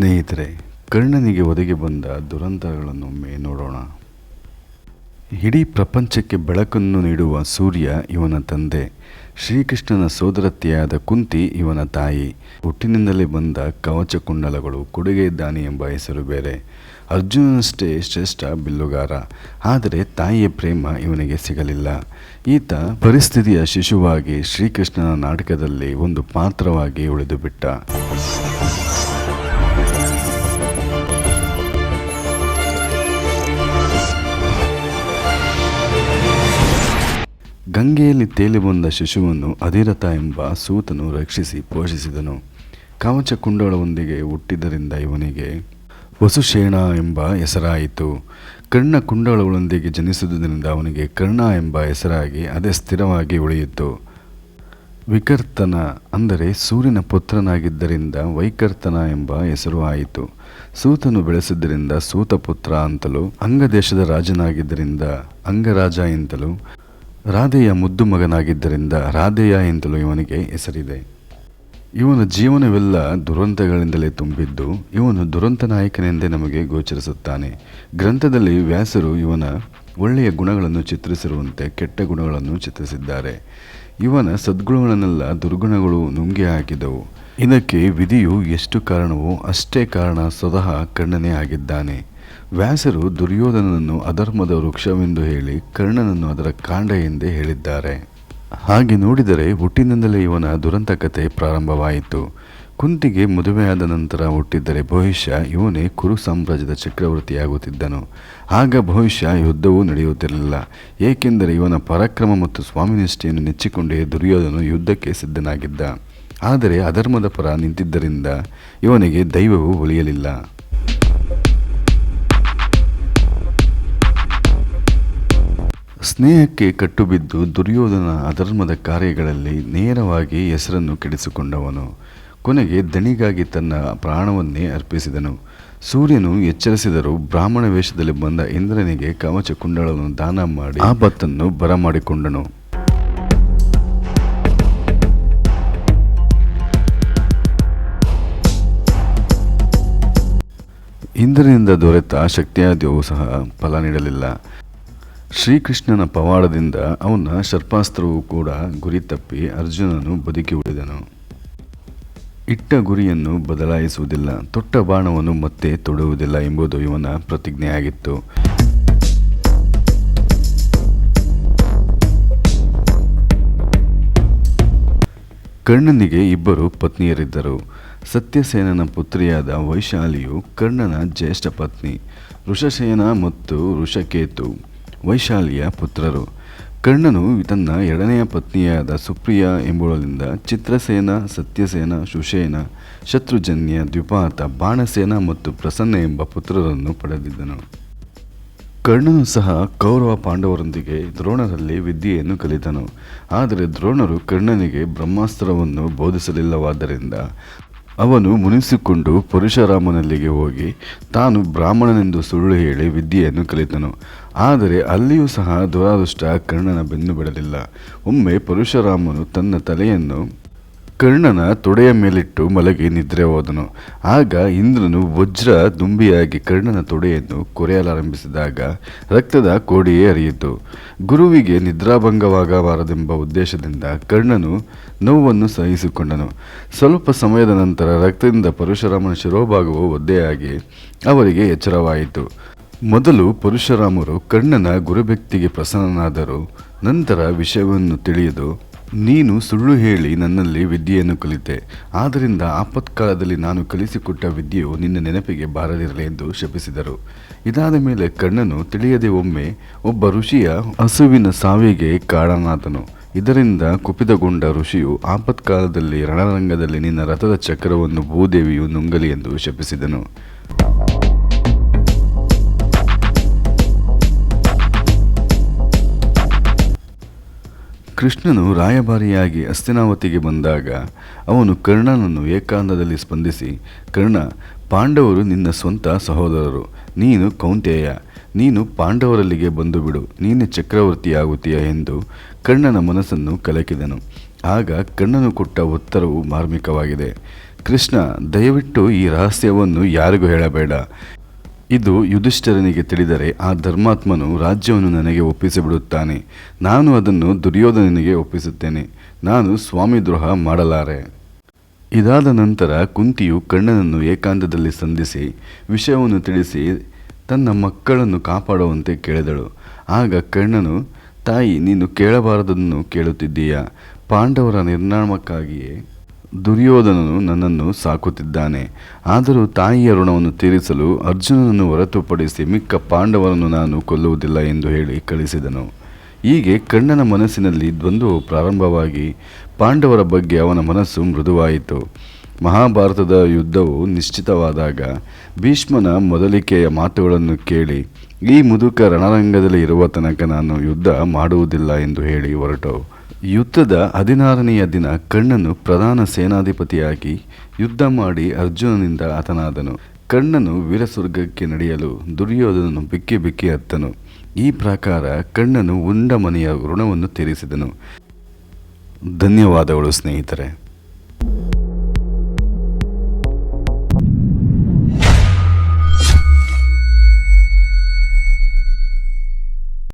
ಸ್ನೇಹಿತರೆ, ಕರ್ಣನಿಗೆ ಒದಗಿ ಬಂದ ದುರಂತಗಳನ್ನೊಮ್ಮೆ ನೋಡೋಣ. ಇಡೀ ಪ್ರಪಂಚಕ್ಕೆ ಬೆಳಕನ್ನು ನೀಡುವ ಸೂರ್ಯ ಇವನ ತಂದೆ, ಶ್ರೀಕೃಷ್ಣನ ಸೋದರತ್ತೆಯಾದ ಕುಂತಿ ಇವನ ತಾಯಿ. ಹುಟ್ಟಿನಿಂದಲೇ ಬಂದ ಕವಚ ಕುಂಡಲಗಳು ಕೊಡುಗೆ ದಾನಿ ಎಂಬ ಹೆಸರು ಬೇರೆ. ಅರ್ಜುನನಷ್ಟೇ ಶ್ರೇಷ್ಠ ಬಿಲ್ಲುಗಾರ, ಆದರೆ ತಾಯಿಯ ಪ್ರೇಮ ಇವನಿಗೆ ಸಿಗಲಿಲ್ಲ. ಈತ ಪರಿಸ್ಥಿತಿಯ ಶಿಶುವಾಗಿ ಶ್ರೀಕೃಷ್ಣನ ನಾಟಕದಲ್ಲಿ ಒಂದು ಪಾತ್ರವಾಗಿ ಉಳಿದು ಗಂಗೆಯಲ್ಲಿ ತೇಲಿ ಬಂದ ಶಿಶುವನ್ನು ಅಧಿರಥ ಎಂಬ ಸೂತನು ರಕ್ಷಿಸಿ ಪೋಷಿಸಿದನು. ಕವಚ ಕುಂಡಳವೊಂದಿಗೆ ಹುಟ್ಟಿದ್ದರಿಂದ ಇವನಿಗೆ ವಸುಶೇಣ ಎಂಬ ಹೆಸರಾಯಿತು. ಕರ್ಣ ಕುಂಡಳಗಳೊಂದಿಗೆ ಜನಿಸುವುದರಿಂದ ಅವನಿಗೆ ಕರ್ಣ ಎಂಬ ಹೆಸರಾಗಿ ಅದೇ ಸ್ಥಿರವಾಗಿ ಉಳಿಯಿತು. ವಿಕರ್ತನ ಅಂದರೆ ಸೂರ್ಯನ ಪುತ್ರನಾಗಿದ್ದರಿಂದ ವೈಕರ್ತನ ಎಂಬ ಹೆಸರು ಆಯಿತು. ಸೂತನು ಬೆಳೆಸಿದ್ದರಿಂದ ಸೂತಪುತ್ರ ಅಂತಲೂ, ಅಂಗದೇಶದ ರಾಜನಾಗಿದ್ದರಿಂದ ಅಂಗರಾಜ ಎಂತಲೂ ರಾಧೆಯ ಮುದ್ದು ಮಗನಾಗಿದ್ದರಿಂದ ರಾಧೆಯ ಎಂತಲೂ ಇವನಿಗೆ ಹೆಸರಿದೆ. ಇವನ ಜೀವನವೆಲ್ಲ ದುರಂತಗಳಿಂದಲೇ ತುಂಬಿದ್ದು, ಇವನು ದುರಂತ ನಾಯಕನೆಂದೇ ನಮಗೆ ಗೋಚರಿಸುತ್ತಾನೆ. ಗ್ರಂಥದಲ್ಲಿ ವ್ಯಾಸರು ಇವನ ಒಳ್ಳೆಯ ಗುಣಗಳನ್ನು ಚಿತ್ರಿಸಿರುವಂತೆ ಕೆಟ್ಟ ಗುಣಗಳನ್ನು ಚಿತ್ರಿಸಿದ್ದಾರೆ. ಇವನ ಸದ್ಗುಣಗಳನ್ನೆಲ್ಲ ದುರ್ಗುಣಗಳು ನುಂಗಿ ಹಾಕಿದವು. ಇದಕ್ಕೆ ವಿಧಿಯು ಎಷ್ಟು ಕಾರಣವೋ ಅಷ್ಟೇ ಕಾರಣ ಸ್ವತಃ ಕಣ್ಣನೇ ಆಗಿದ್ದಾನೆ. ವ್ಯಾಸರು ದುರ್ಯೋಧನನನ್ನು ಅಧರ್ಮದ ವೃಕ್ಷವೆಂದು ಹೇಳಿ ಕರ್ಣನನ್ನು ಅದರ ಕಾಂಡ ಎಂದೇ ಹೇಳಿದ್ದಾರೆ. ಹಾಗೆ ನೋಡಿದರೆ ಹುಟ್ಟಿನಿಂದಲೇ ಇವನ ದುರಂತ ಕಥೆ ಪ್ರಾರಂಭವಾಯಿತು. ಕುಂತಿಗೆ ಮದುವೆಯಾದ ನಂತರ ಹುಟ್ಟಿದ್ದರೆ ಬಹುಶಃ ಇವನೇ ಕುರು ಸಾಮ್ರಾಜ್ಯದ ಚಕ್ರವರ್ತಿಯಾಗುತ್ತಿದ್ದನು. ಆಗ ಬಹುಶಃ ಯುದ್ಧವೂ ನಡೆಯುತ್ತಿರಲಿಲ್ಲ. ಏಕೆಂದರೆ ಇವನ ಪರಾಕ್ರಮ ಮತ್ತು ಸ್ವಾಮಿನಿಷ್ಠೆಯನ್ನು ನೆಚ್ಚಿಕೊಂಡೇ ದುರ್ಯೋಧನು ಯುದ್ಧಕ್ಕೆ ಸಿದ್ಧನಾಗಿದ್ದ. ಆದರೆ ಅಧರ್ಮದ ಪರ ನಿಂತಿದ್ದರಿಂದ ಇವನಿಗೆ ದೈವವು ಒಲಿಯಲಿಲ್ಲ ಸ್ನೇಹಕ್ಕೆ ಕಟ್ಟುಬಿದ್ದು ದುರ್ಯೋಧನ ಅಧರ್ಮದ ಕಾರ್ಯಗಳಲ್ಲಿ ನೇರವಾಗಿ ಹೆಸರನ್ನು ಕೆಡಿಸಿಕೊಂಡವನು. ಕೊನೆಗೆ ದಣಿಗಾಗಿ ತನ್ನ ಪ್ರಾಣವನ್ನೇ ಅರ್ಪಿಸಿದನು. ಸೂರ್ಯನು ಎಚ್ಚರಿಸಿದರೂ ಬ್ರಾಹ್ಮಣ ವೇಷದಲ್ಲಿ ಬಂದ ಇಂದ್ರನಿಗೆ ಕವಚ ಕುಂಡಳವನ್ನು ದಾನ ಮಾಡಿ ಆಪತ್ತನ್ನು ಬರಮಾಡಿಕೊಂಡನು. ಇಂದ್ರನಿಂದ ದೊರೆತ ಶಕ್ತಿಯಾದ್ಯವು ಸಹ ಫಲ ನೀಡಲಿಲ್ಲ. ಶ್ರೀಕೃಷ್ಣನ ಪವಾಡದಿಂದ ಅವನ ಶರ್ಪಾಸ್ತ್ರವು ಕೂಡ ಗುರಿ ತಪ್ಪಿ ಅರ್ಜುನನು ಬದುಕಿ ಉಳಿದನು. ಇಟ್ಟ ಗುರಿಯನ್ನು ಬದಲಾಯಿಸುವುದಿಲ್ಲ, ತೊಟ್ಟ ಬಾಣವನ್ನು ಮತ್ತೆ ತೊಡುವುದಿಲ್ಲ ಎಂಬುದು ಇವನ ಪ್ರತಿಜ್ಞೆಯಾಗಿತ್ತು. ಕರ್ಣನಿಗೆ ಇಬ್ಬರು ಪತ್ನಿಯರಿದ್ದರು. ಸತ್ಯಸೇನನ ಪುತ್ರಿಯಾದ ವೈಶಾಲಿಯು ಕರ್ಣನ ಜ್ಯೇಷ್ಠ ಪತ್ನಿ ಋಷಸೇನ ಮತ್ತು ಋಷಕೇತು ವೈಶಾಲಿಯ ಪುತ್ರರು. ಕರ್ಣನು ತನ್ನ ಎರಡನೆಯ ಪತ್ನಿಯಾದ ಸುಪ್ರಿಯ ಎಂಬುವಳಿಂದ ಚಿತ್ರಸೇನ, ಸತ್ಯಸೇನ ಶುಶೇನ ಶತ್ರುಜನ್ಯ ದ್ವಿಪಾತ ಬಾಣಸೇನ ಮತ್ತು ಪ್ರಸನ್ನ ಎಂಬ ಪುತ್ರರನ್ನು ಪಡೆದಿದ್ದನು. ಕರ್ಣನು ಸಹ ಕೌರವ ಪಾಂಡವರೊಂದಿಗೆ ದ್ರೋಣರಲ್ಲಿ ವಿದ್ಯೆಯನ್ನು ಕಲಿತನು. ಆದರೆ ದ್ರೋಣರು ಕರ್ಣನಿಗೆ ಬ್ರಹ್ಮಾಸ್ತ್ರವನ್ನು ಬೋಧಿಸಲಿಲ್ಲವಾದ್ದರಿಂದ ಅವನು ಮುನಿಸಿಕೊಂಡು ಪರಶುರಾಮನಲ್ಲಿಗೆ ಹೋಗಿ ತಾನು ಬ್ರಾಹ್ಮಣನೆಂದು ಸುಳ್ಳು ಹೇಳಿ ವಿದ್ಯೆಯನ್ನು ಕಲಿತನು. ಆದರೆ ಅಲ್ಲಿಯೂ ಸಹ ದುರಾದೃಷ್ಟ ಕರ್ಣನ ಬೆನ್ನು ಬಿಡಲಿಲ್ಲ. ಒಮ್ಮೆ ಪರಶುರಾಮನು ತನ್ನ ತಲೆಯನ್ನು ಕರ್ಣನ ತೊಡೆಯ ಮೇಲಿಟ್ಟು ಮಲಗಿ ನಿದ್ರೆ ಹೋದನು. ಆಗ ಇಂದ್ರನು ವಜ್ರ ದುಂಬಿಯಾಗಿ ಕರ್ಣನ ತೊಡೆಯನ್ನು ಕೊರೆಯಲಾರಂಭಿಸಿದಾಗ ರಕ್ತದ ಕೋಡಿಯೇ ಹರಿಯಿತು. ಗುರುವಿಗೆ ನಿದ್ರಾಭಂಗವಾಗಬಾರದೆಂಬ ಉದ್ದೇಶದಿಂದ ಕರ್ಣನು ನೋವನ್ನು ಸಹಿಸಿಕೊಂಡನು. ಸ್ವಲ್ಪ ಸಮಯದ ನಂತರ ರಕ್ತದಿಂದ ಪರಶುರಾಮನ ಶಿರೋಭಾಗವು ಒದ್ದೆಯಾಗಿ ಅವರಿಗೆ ಎಚ್ಚರವಾಯಿತು. ಮೊದಲು ಪರಶುರಾಮರು ಕರ್ಣನ ಗುರುಭಕ್ತಿಗೆ ಪ್ರಸನ್ನನಾದರು, ನಂತರ ವಿಷಯವನ್ನು ತಿಳಿಯದು ನೀನು ಸುಳ್ಳು ಹೇಳಿ ನನ್ನಲ್ಲಿ ವಿದ್ಯೆಯನ್ನು ಕಲಿತೆ. ಆದ್ದರಿಂದ ಆಪತ್ಕಾಲದಲ್ಲಿ ನಾನು ಕಲಿಸಿಕೊಟ್ಟ ವಿದ್ಯೆಯು ನಿನ್ನ ನೆನಪಿಗೆ ಬಾರದಿರಲಿ ಎಂದು ಶಪಿಸಿದರು. ಇದಾದ ಮೇಲೆ ಕರ್ಣನು ತಿಳಿಯದೆ ಒಮ್ಮೆ ಒಬ್ಬ ಋಷಿಯ ಹಸುವಿನ ಸಾವಿಗೆ ಕಾರಣನಾದನು. ಇದರಿಂದ ಕುಪಿತಗೊಂಡ ಋಷಿಯು ಆಪತ್ಕಾಲದಲ್ಲಿ ರಣರಂಗದಲ್ಲಿ ನಿನ್ನ ರಥದ ಚಕ್ರವನ್ನು ಭೂದೇವಿಯು ನುಂಗಲಿ ಎಂದು ಶಪಿಸಿದನು. ಕೃಷ್ಣನು ರಾಯಭಾರಿಯಾಗಿ ಅಸ್ತಿನಾವತಿಗೆ ಬಂದಾಗ ಅವನು ಕರ್ಣನನ್ನು ಏಕಾಂತದಲ್ಲಿ ಸ್ಪಂದಿಸಿ, ಕರ್ಣ, ಪಾಂಡವರು ನಿನ್ನ ಸ್ವಂತ ಸಹೋದರರು, ನೀನು ಕೌಂತೆಯ, ನೀನು ಪಾಂಡವರಲ್ಲಿಗೆ ಬಂದು ಬಿಡು ನೀನೇ ಚಕ್ರವರ್ತಿಯಾಗುತ್ತೀಯ ಎಂದು ಕರ್ಣನ ಮನಸ್ಸನ್ನು ಕಲಕಿದನು. ಆಗ ಕರ್ಣನು ಕೊಟ್ಟ ಉತ್ತರವು ಮಾರ್ಮಿಕವಾಗಿದೆ. ಕೃಷ್ಣ, ದಯವಿಟ್ಟು ಈ ರಹಸ್ಯವನ್ನು ಯಾರಿಗೂ ಹೇಳಬೇಡ. ಇದು ಯುಧಿಷ್ಠರನಿಗೆ ತಿಳಿದರೆ ಆ ಧರ್ಮಾತ್ಮನು ರಾಜ್ಯವನ್ನು ನನಗೆ ಒಪ್ಪಿಸಿಬಿಡುತ್ತಾನೆ. ನಾನು ಅದನ್ನು ದುರ್ಯೋಧನನಿಗೆ ಒಪ್ಪಿಸುತ್ತೇನೆ. ನಾನು ಸ್ವಾಮಿ ದ್ರೋಹ ಮಾಡಲಾರೆ. ಇದಾದ ನಂತರ ಕುಂತಿಯು ಕಣ್ಣನನ್ನು ಏಕಾಂತದಲ್ಲಿ ಸಂಧಿಸಿ, ವಿಷಯವನ್ನು ತಿಳಿಸಿ ತನ್ನ ಮಕ್ಕಳನ್ನು ಕಾಪಾಡುವಂತೆ ಕೇಳಿದಳು. ಆಗ ಕಣ್ಣನು, ತಾಯಿ, ನೀನು ಕೇಳಬಾರದನ್ನು ಕೇಳುತ್ತಿದ್ದೀಯಾ? ಪಾಂಡವರ ನಿರ್ನಾಮಕ್ಕಾಗಿಯೇ ದುರ್ಯೋಧನನು ನನ್ನನ್ನು ಸಾಕುತ್ತಿದ್ದಾನೆ. ಆದರೂ ತಾಯಿಯ ಋಣವನ್ನು ತೀರಿಸಲು ಅರ್ಜುನನನ್ನು ಹೊರತುಪಡಿಸಿ ಮಿಕ್ಕ ಪಾಂಡವರನ್ನು ನಾನು ಕೊಲ್ಲುವುದಿಲ್ಲ ಎಂದು ಹೇಳಿ ಕಳಿಸಿದನು. ಹೀಗೆ ಕಣ್ಣನ ಮನಸ್ಸಿನಲ್ಲಿ ದ್ವಂದ್ವವು ಪ್ರಾರಂಭವಾಗಿ ಪಾಂಡವರ ಬಗ್ಗೆ ಅವನ ಮನಸ್ಸು ಮೃದುವಾಯಿತು. ಮಹಾಭಾರತದ ಯುದ್ಧವು ನಿಶ್ಚಿತವಾದಾಗ ಭೀಷ್ಮನ ಮೊದಲಿಕೆಯ ಮಾತುಗಳನ್ನು ಕೇಳಿ, ಈ ಮುದುಕ ರಣರಂಗದಲ್ಲಿ ಇರುವ ತನಕ ನಾನು ಯುದ್ಧ ಮಾಡುವುದಿಲ್ಲ ಎಂದು ಹೇಳಿ ಹೊರಟು. ಯುದ್ಧದ ಹದಿನಾರನೆಯ ದಿನ ಕಣ್ಣನು ಪ್ರಧಾನ ಸೇನಾಧಿಪತಿಯಾಗಿ ಯುದ್ಧ ಮಾಡಿ ಅರ್ಜುನನಿಂದ ಆತನಾದನು ಕಣ್ಣನು ವೀರಸ್ವರ್ಗಕ್ಕೆ ನಡೆಯಲು ದುರ್ಯೋಧನನು ಬಿಕ್ಕಿ ಬಿಕ್ಕಿ ಹತ್ತನು. ಈ ಪ್ರಕಾರ ಕಣ್ಣನು ಉಂಡ ಮನೆಯ ಋಣವನ್ನು ತೀರಿಸಿದನು ಧನ್ಯವಾದಗಳು ಸ್ನೇಹಿತರೆ.